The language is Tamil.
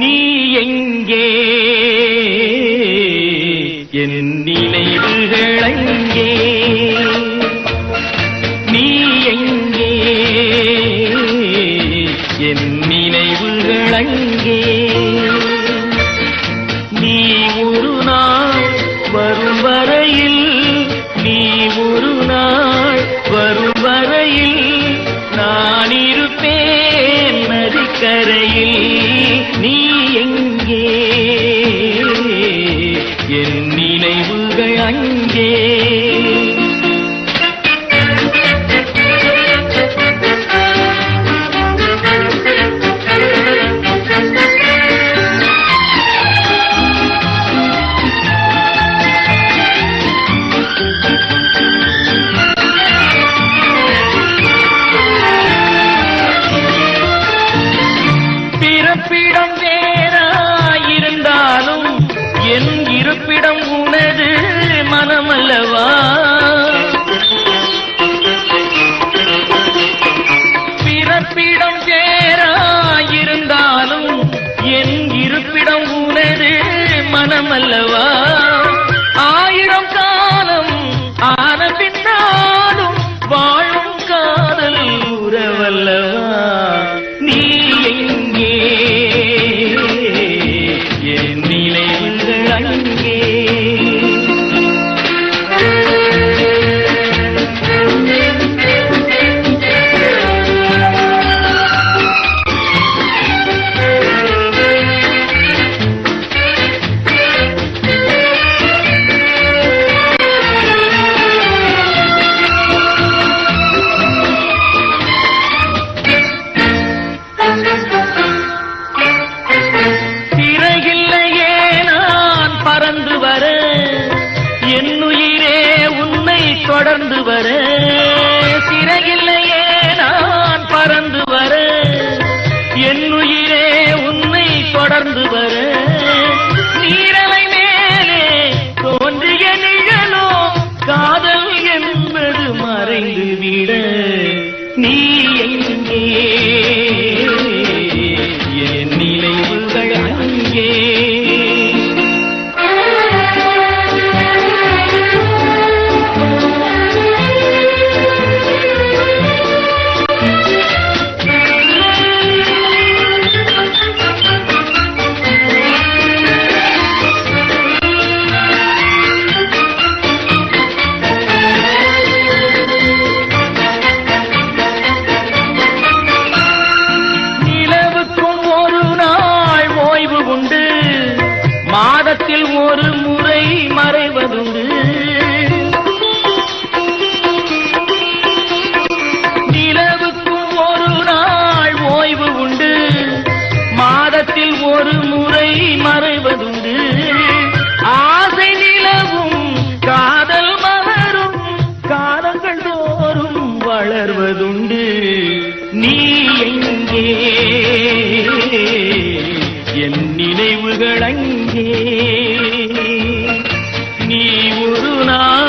நீ எங்கே? என் நினைவுகளங்கே நீ எங்கே? என் நினைவுகளங்கே நீ ஒரு நாள் வரும் வரையில் நினைவுகள் அங்கே. அல்லவா? ஆயிரம் காலம் ஆன பின்னாலும் வாழும் காதல் உறவல்லவா தொடர்ந்து நீ எங்கே? என் நினைவுகள் அங்கே. நீ ஒரு நாள்